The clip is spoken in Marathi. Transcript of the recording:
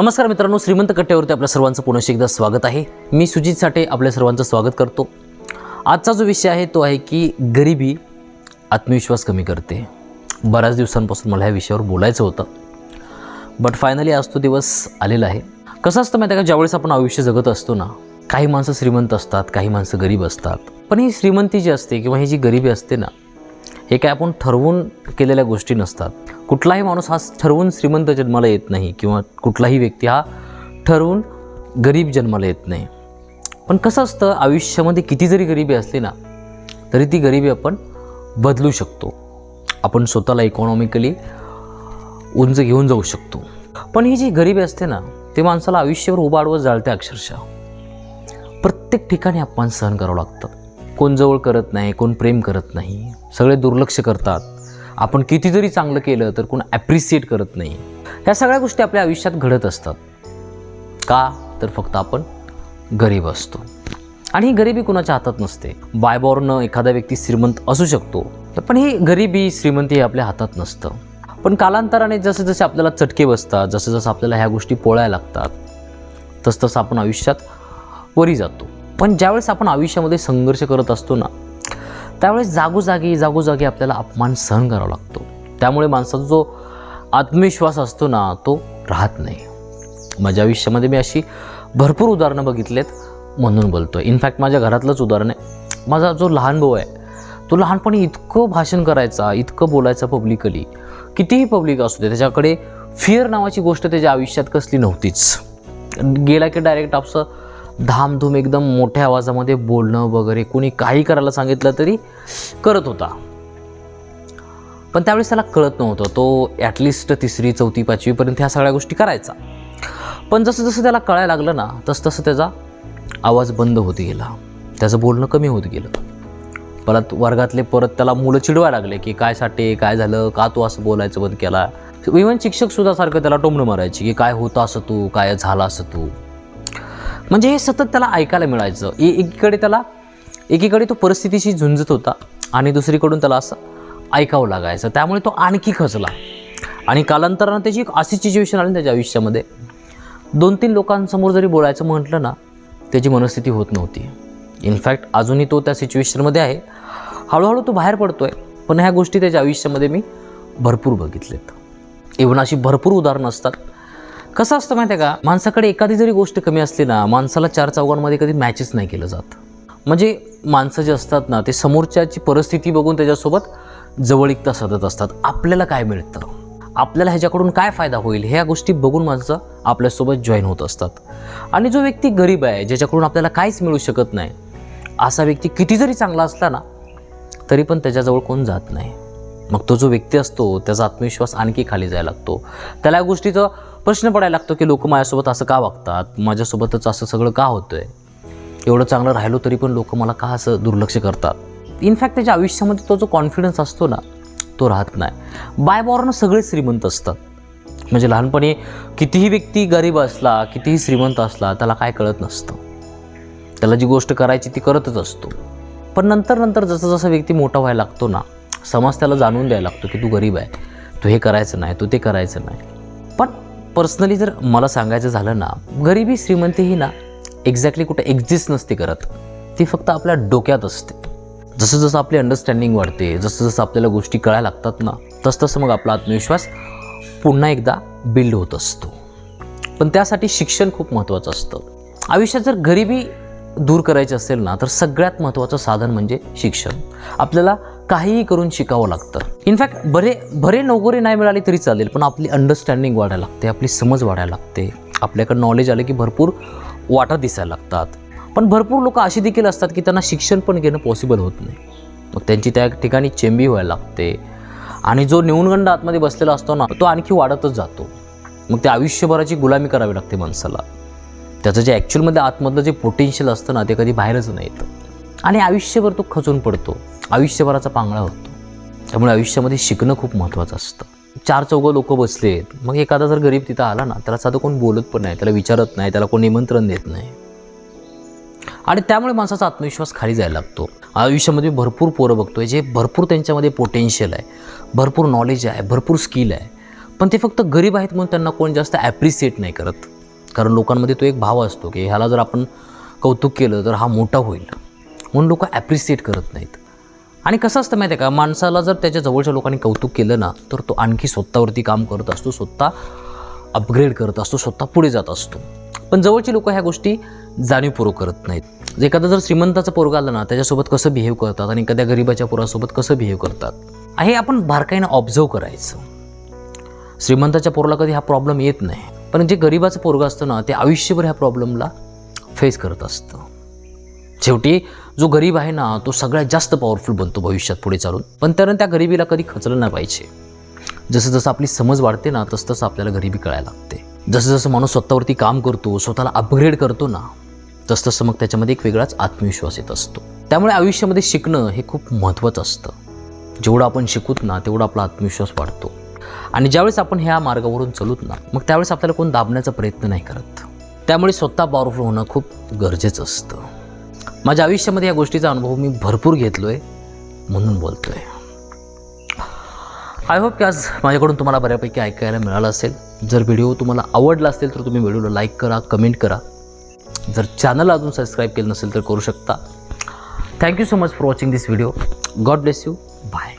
नमस्कार मित्रांनो श्रीमंत कट्ट्यावरती आपल्या सर्वांचं पुन्हा एकदा स्वागत आहे. मी सुजित साठे आपल्या सर्वांचं स्वागत करतो. आजचा जो विषय आहे तो आहे की गरिबी आत्मविश्वास कमी करते. बऱ्याच दिवसांपासून मला ह्या विषयावर बोलायचं होतं. बट फायनली आज तो दिवस आलेला आहे. कसं असतं माहिती आहे का? ज्यावेळेस आपण आयुष्य जगत असतो ना काही माणसं श्रीमंत असतात काही माणसं गरीब असतात. पण ही श्रीमंती जी असते किंवा ही जी गरिबी असते ना हे काय आपण ठरवून केलेल्या गोष्टी नसतात. कुठलाही माणूस हा ठरवून श्रीमंत जन्माला येत नाही किंवा कुठलाही व्यक्ती हा ठरवून गरीब जन्माला येत नाही. पण कसं असतं आयुष्यामध्ये किती जरी गरिबी असली ना तरी ती गरिबी आपण बदलू शकतो. आपण स्वतःला इकॉनॉमिकली उंच घेऊन जाऊ शकतो. पण ही जी गरिबी असते ना ते माणसाला आयुष्यावर उबाडवत जाळते अक्षरशः. प्रत्येक ठिकाणी अपमान सहन करावं लागतं. कोण जवळ करत नाही कोण प्रेम करत नाही सगळे दुर्लक्ष करतात. आपण किती जरी चांगलं केलं तर कोण ॲप्रिसिएट करत नाही. ह्या सगळ्या गोष्टी आपल्या आयुष्यात घडत असतात. का? तर फक्त आपण गरीब असतो. आणि ही गरिबी कुणाच्या हातात नसते. बायबॉर्न एखादा व्यक्ती श्रीमंत असू शकतो. तर पण ही गरिबी श्रीमंती हे आपल्या हातात नसतं. पण कालांतराने जसे जसे आपल्याला चटके बसतात जसं जसं आपल्याला ह्या गोष्टी पोळायला लागतात तसतसं आपण आयुष्यात वरी जातो. पण ज्यावेळेस आपण आयुष्यामध्ये संघर्ष करत असतो ना त्यावेळेस जागोजागी जागोजागी आपल्याला अपमान सहन करावा लागतो. त्यामुळे माणसाचा जो आत्मविश्वास असतो ना तो राहत नाही. माझ्या आयुष्यामध्ये मी अशी भरपूर उदाहरणं बघितलेत म्हणून बोलतो आहे इनफॅक्ट माझ्या घरातलंच उदाहरण आहे. माझा जो लहान भाऊ आहे तो लहानपणी इतकं भाषण करायचा इतकं बोलायचा पब्लिकली कितीही पब्लिक असू दे त्याच्याकडे फिअर नावाची गोष्ट त्याच्या आयुष्यात कसली नव्हतीच. गेला की डायरेक्ट आपसं धामधूम एकदम मोठ्या आवाजामध्ये बोलणं वगैरे कोणी काही करायला सांगितलं तरी करत होता. पण त्यावेळेस त्याला कळत नव्हतं. तो ॲटलिस्ट तिसरी चौथी पाचवीपर्यंत ह्या सगळ्या गोष्टी करायचा. पण जसं जसं त्याला कळायला लागलं ना तसं तसं त्याचा आवाज बंद होत गेला. त्याचं बोलणं कमी होत गेलं. परत वर्गातले परत त्याला मुलं चिडवायला लागले की काय साठे काय झालं का तू असं बोलायचं बंद केला? इवन शिक्षकसुद्धा सारखं त्याला टोमणं मारायची की काय होतं असं तू काय झालं असं तू? म्हणजे हे सतत त्याला ऐकायला मिळायचं. ए एकीकडे त्याला एकीकडे तो परिस्थितीशी झुंजत होता आणि दुसरीकडून त्याला असं ऐकावं लागायचं. त्यामुळे तो आणखी खचला. आणि कालांतरानं त्याची एक अशी सिच्युएशन आली त्याच्या आयुष्यामध्ये. दोन तीन लोकांसमोर जरी बोलायचं म्हटलं ना त्याची मनस्थिती होत नव्हती. इनफॅक्ट अजूनही तो त्या सिच्युएशनमध्ये आहे. हळूहळू तो बाहेर पडतो आहे पण ह्या गोष्टी त्याच्या आयुष्यामध्ये मी भरपूर बघितलेत. इव्हन अशी भरपूर उदाहरणं असतात. कसं असतं माहिती आहे का? माणसाकडे एखादी जरी गोष्ट कमी असली ना माणसाला चार चौघांमध्ये कधी मॅचेस नाही केलं जात. म्हणजे माणसं जे असतात ना ते समोरच्याची परिस्थिती बघून त्याच्यासोबत जवळीकता साधत असतात. आपल्याला काय मिळतं? आपल्याला ह्याच्याकडून काय फायदा होईल? ह्या गोष्टी बघून माणसं आपल्यासोबत जॉईन होत असतात. आणि जो व्यक्ती गरीब आहे ज्याच्याकडून आपल्याला काहीच मिळू शकत नाही असा व्यक्ती किती जरी चांगला असला ना तरी पण त्याच्याजवळ कोण जात नाही. मग तो जो व्यक्ती असतो त्याचा आत्मविश्वास आणखी खाली जायला लागतो. त्याला या गोष्टीचा प्रश्न पडायला लागतो की लोक माझ्यासोबत असं का वागतात? माझ्यासोबतच असं सगळं का होतं आहे एवढं चांगलं राहिलो तरी पण लोक मला का असं दुर्लक्ष करतात? इनफॅक्ट त्याच्या आयुष्यामध्ये तो जो कॉन्फिडन्स असतो ना तो राहत नाही. बाय सगळे श्रीमंत असतात. म्हणजे लहानपणी कितीही व्यक्ती गरीब असला कितीही श्रीमंत असला त्याला काय कळत नसतं. त्याला जी गोष्ट करायची ती करतच असतो. पण नंतर नंतर जसं जसं व्यक्ती मोठा व्हायला लागतो ना समाज त्याला जाणून द्यायला लागतो की तू गरीब आहे तू हे करायचं नाही तू ते करायचं नाही. पण पर्सनली जर मला सांगायचं झालं ना गरिबी श्रीमंती ही ना एक्झॅक्टली कुठे एक्झिस्ट नसते करत. ती फक्त आपल्या डोक्यात असते. जसं जसं आपली अंडरस्टँडिंग वाढते जसं जसं आपल्याला गोष्टी कळायला लागतात ना तसं तसं मग आपला आत्मविश्वास पुन्हा एकदा बिल्ड होत असतो. पण त्यासाठी शिक्षण खूप महत्त्वाचं असतं. आयुष्यात जर गरिबी दूर करायची असेल ना तर सगळ्यात महत्त्वाचं साधन म्हणजे शिक्षण. आपल्याला काहीही करून शिकावं लागतं. इनफॅक्ट बरे बरे नोकरी नाही मिळाली तरी चालेल पण आपली अंडरस्टँडिंग वाढायला लागते आपली समज वाढायला लागते. आपल्याकडे नॉलेज आलं की भरपूर वाटा दिसायला लागतात. पण भरपूर लोक अशी देखील असतात की त्यांना शिक्षण पण घेणं पॉसिबल होत नाही. मग त्यांची त्या ठिकाणी चेंबी व्हायला लागते. आणि जो न्यूनगंड आतमध्ये बसलेला असतो ना तो आणखी वाढतच जातो. मग त्या आयुष्यभराची गुलामी करावी लागते माणसाला. त्याचं जे ॲक्च्युअलमध्ये आतमधलं जे पोटेन्शियल असतं ना ते कधी बाहेरच नाही येतं. आणि आयुष्यभर तो खचून पडतो. आयुष्यभराचा पांगळा होतो. त्यामुळे आयुष्यामध्ये शिकणं खूप महत्त्वाचं असतं. चार चौघं लोक बसलेत मग एखादा जर गरीब तिथं आला ना त्याला साधं कोण बोलत पण नाही त्याला विचारत नाही त्याला कोण निमंत्रण देत नाही. आणि त्यामुळे माणसाचा आत्मविश्वास खाली जायला लागतो. आयुष्यामध्ये भरपूर पोरं बघतोय जे भरपूर त्यांच्यामध्ये पोटेन्शियल आहे. भरपूर नॉलेज आहे भरपूर स्किल आहे. पण ते फक्त गरीब आहेत म्हणून त्यांना कोण जास्त ॲप्रिसिएट नाही करत. कारण लोकांमध्ये तो एक भाव असतो की ह्याला जर आपण कौतुक केलं तर हा मोठा होईल. म्हणून लोक ॲप्रिसिएट करत नाहीत. आणि कसं असतं माहिती आहे का? माणसाला जर त्याच्या जवळच्या लोकांनी कौतुक केलं ना तर तो आणखी स्वतःवरती काम करत असतो स्वतः अपग्रेड करत असतो स्वतः पुढे जात असतो. पण जवळची लोक ह्या गोष्टी जाणीवपूर्वक करत नाहीत. एखादा जर श्रीमंताचं पोरगा आला ना त्याच्यासोबत कसं बिहेव करतात आणि एखाद्या गरिबाच्या पोरासोबत कसं बिहेव करतात? हे आपण बारकाईनं ऑब्झर्व करायचं. श्रीमंताच्या पोराला कधी हा प्रॉब्लेम येत नाही. पण जे गरिबाचं पोरगा असतं ना ते आयुष्यभर ह्या प्रॉब्लेमला फेस करत असतं. शेवटी जो गरीब आहे ना तो सगळ्यात जास्त पॉवरफुल बनतो भविष्यात पुढे चालून. पण त्यानं त्या गरिबीला कधी खचलं नाही पाहिजे. जसं जसं आपली समज वाढते ना तसं तसं आपल्याला गरिबी कळायला लागते. जसं जसं माणूस स्वतःवरती काम करतो स्वतःला अपग्रेड करतो ना तसं तसं मग त्याच्यामध्ये एक वेगळाच आत्मविश्वास येत असतो. त्यामुळे आयुष्यामध्ये शिकणं हे खूप महत्त्वाचं असतं. जेवढं आपण शिकूत ना तेवढा आपला आत्मविश्वास वाढतो. आणि ज्यावेळेस आपण ह्या मार्गावरून चलूत ना मग त्यावेळेस आपल्याला कोण दाबण्याचा प्रयत्न नाही करत. त्यामुळे स्वतः पॉवरफुल होणं खूप गरजेचं असतं. माझ्या आयुष्यामध्ये या गोष्टीचा अनुभव मी भरपूर घेतलो आहे म्हणून बोलतो आहे आय होप की आज माझ्याकडून तुम्हाला बऱ्यापैकी ऐकायला मिळालं असेल. जर व्हिडिओ तुम्हाला आवडला असेल तर तुम्ही व्हिडिओला लाईक करा कमेंट करा. जर चॅनल अजून सबस्क्राईब केलं नसेल तर करू शकता. Thank you so much for watching this video God bless you bye